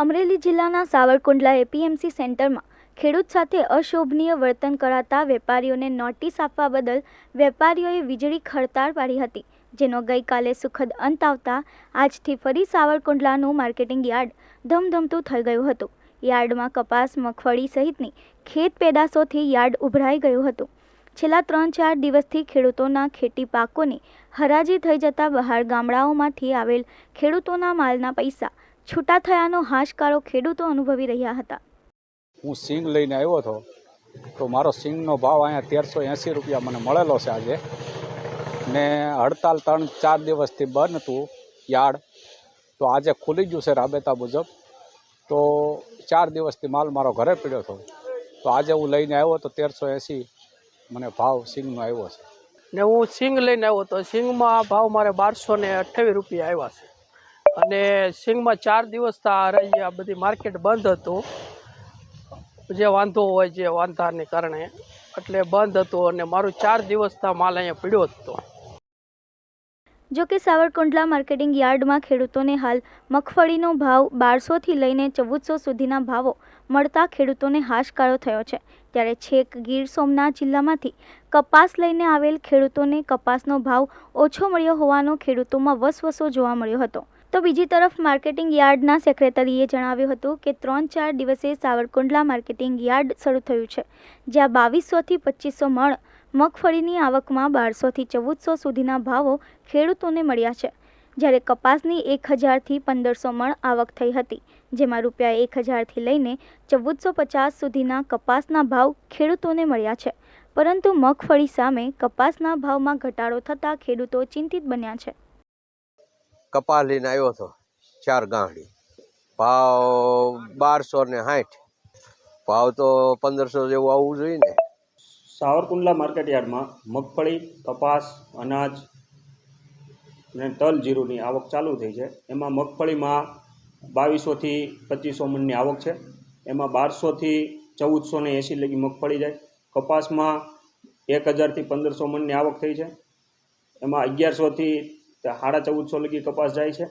અમરેલી જિલ્લાના સાવરકુંડલા એપીએમસી સેન્ટરમાં ખેડૂત સાથે અશોભનીય વર્તન કરાતા વેપારીઓને નોટિસ આપવા બદલ વેપારીઓએ વીજળી ખડતાળ પાડી હતી, જેનો ગઈકાલે સુખદ અંત આવતા આજથી ફરી સાવરકુંડલાનું માર્કેટિંગ યાર્ડ ધમધમતું થઈ ગયું હતું. યાર્ડમાં કપાસ, મગફળી સહિતની ખેત પેદાશોથી યાર્ડ ઉભરાઈ ગયું હતું. છેલ્લા ત્રણ ચાર દિવસથી ખેડૂતોના ખેતી પાકોની હરાજી થઈ જતા બહાર ગામડાઓમાંથી આવેલ ખેડૂતોના માલના પૈસા છૂટા થયાનો હાશકારો ખેડૂતો અનુભવી રહ્યા હતા. હું સિંગ લઈને આવ્યો હતો તો મારો સિંગનો ભાવ અહીંયા તેરસો એંસી રૂપિયા મને મળેલો છે આજે. ને હડતાલ ત્રણ ચાર દિવસથી બંધ હતું યાર્ડ તો આજે ખુલી ગયું છે રાબેતા મુજબ. તો ચાર દિવસથી માલ મારો ઘરે પડ્યો હતો. તો આજે હું લઈને આવ્યો તો તેરસો એંસી મને ભાવ સિંગનો આવ્યો છે. ને હું સિંગ લઈને આવ્યો તો સિંગમાં ભાવ મારે બારસો ને અઠ્ઠાવીસ રૂપિયા આવ્યા છે. અને સિંગમાં ચાર દિવસ આ રહી, આ બધી માર્કેટ બંધ હતું. જે વાંધો હોય જે વાંધાને કારણે. એટલે બંધ હતું અને મારું ચાર દિવસતા માલ અહીંયા પીડ્યો હતો જો કે સાવરકુંડલા માર્કેટિંગ યાર્ડમાં ખેડૂતોને હાલ મગફળીનો ભાવ બારસોથી લઈને ચૌદસો સુધીના ભાવો મળતા ખેડૂતોને હાશકારો થયો છે. ત્યારે છેક ગીર સોમનાથ જિલ્લામાંથી કપાસ લઈને આવેલ ખેડૂતોને કપાસનો ભાવ ઓછો મળ્યો હોવાનો ખેડૂતોમાં વસવસો જોવા મળ્યો હતો. તો બીજી તરફ માર્કેટિંગ યાર્ડના સેક્રેટરીએ જણાવ્યું હતું કે ત્રણ ચાર દિવસે સાવરકુંડલા માર્કેટિંગ યાર્ડ શરૂ થયું છે, જ્યાં બાવીસોથી પચીસો મણ મગફળીની આવકમાં બારસોથી ચૌદસો સુધીના ભાવો ખેડૂતોને મળ્યા છે. જ્યારે કપાસની એક હજારથી પંદરસો મણ આવક થઈ હતી, જેમાં રૂપિયા એક હજારથી લઈને ચૌદસો પચાસ સુધીના કપાસના ભાવ ખેડૂતોને મળ્યા છે. પરંતુ મગફળી સામે કપાસના ભાવમાં ઘટાડો થતાં ખેડૂતો ચિંતિત બન્યા છે. કપાસ લઈને આવ્યો હતો ચાર ગાંઠી ભાવ બારસો ને સાઠ ભાવ તો પંદરસો જેવું આવવું જોઈએ ને. સાવરકુંડલા માર્કેટ યાર્ડમાં મગફળી, કપાસ, અનાજ અને તલ જીરુંની આવક ચાલુ થઈ છે. એમાં મગફળીમાં બાવીસોથી પચીસો મણની આવક છે. એમાં બારસોથી ચૌદસો ને એંસી લગી મગફળી જાય. કપાસમાં એક હજારથી પંદરસો મણની આવક થઈ છે. એમાં અગિયારસોથી સાડા ચૌદસો લગી કપાસ જાય છે